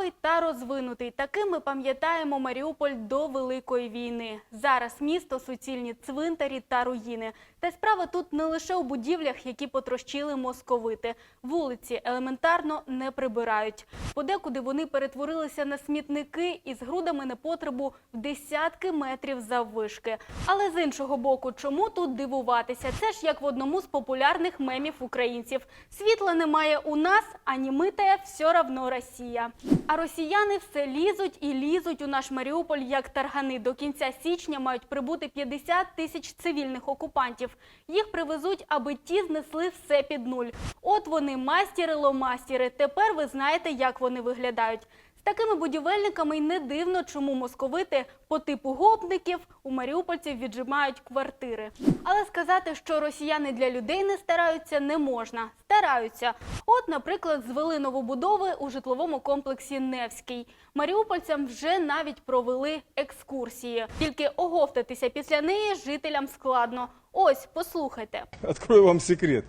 Жвавий та розвинутий. Таким ми пам'ятаємо Маріуполь до Великої війни. Зараз місто суцільні цвинтарі та руїни. Та справа тут не лише у будівлях, які потрощили московити. Вулиці елементарно не прибирають. Подекуди вони перетворилися на смітники із грудами непотребу в десятки метрів заввишки. Але з іншого боку, чому тут дивуватися? Це ж як в одному з популярних мемів українців. Світла немає у нас, а німитає все равно Росія. А росіяни все лізуть і лізуть у наш Маріуполь як таргани. До кінця січня мають прибути 50 тисяч цивільних окупантів. Їх привезуть, аби ті знесли все під нуль. От вони мастіри-ломастіри. Тепер ви знаєте, як вони виглядають. З такими будівельниками й не дивно, чому московити по типу гопників у маріупольців віджимають квартири. Але сказати, що росіяни для людей не стараються, не можна. Стараються. От, наприклад, звели новобудови у житловому комплексі Невський. Маріупольцям вже навіть провели екскурсії. Тільки оговтатися після неї жителям складно. Ось, послухайте. Открою вам секрет.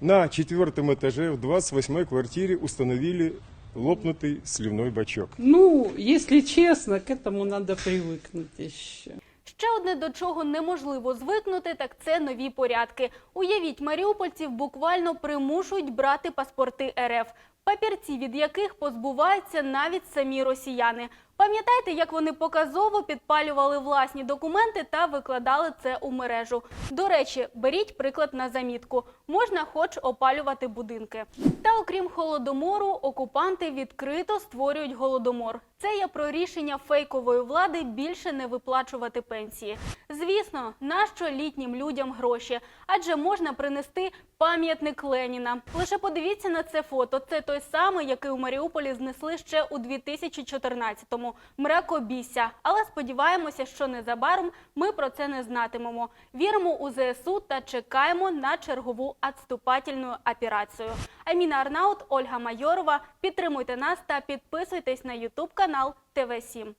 На четвертом этаже в 28 квартире установили лопнутый сливной бачок. Ну, если честно, к этому надо привыкнуть еще. Ще одне до чого неможливо звикнути, так це нові порядки. Уявіть, маріупольців буквально примушують брати паспорти РФ, папірці від яких позбуваються навіть самі росіяни. Пам'ятаєте, як вони показово підпалювали власні документи та викладали це у мережу? До речі, беріть приклад на замітку. Можна хоч опалювати будинки. Та окрім холодомору, окупанти відкрито створюють голодомор. Це є про рішення фейкової влади більше не виплачувати пенсії. Звісно, нащо літнім людям гроші? Адже можна принести пам'ятник Леніна. Лише подивіться на це фото. Це той самий, який у Маріуполі знесли ще у 2014-му. Мракобісся. Але сподіваємося, що незабаром ми про це не знатимемо. Віримо у ЗСУ та чекаємо на чергову відступательну операцію. Аміна Арнаут, Ольга Майорова. Підтримуйте нас та підписуйтесь на Ютуб канал ТВ 7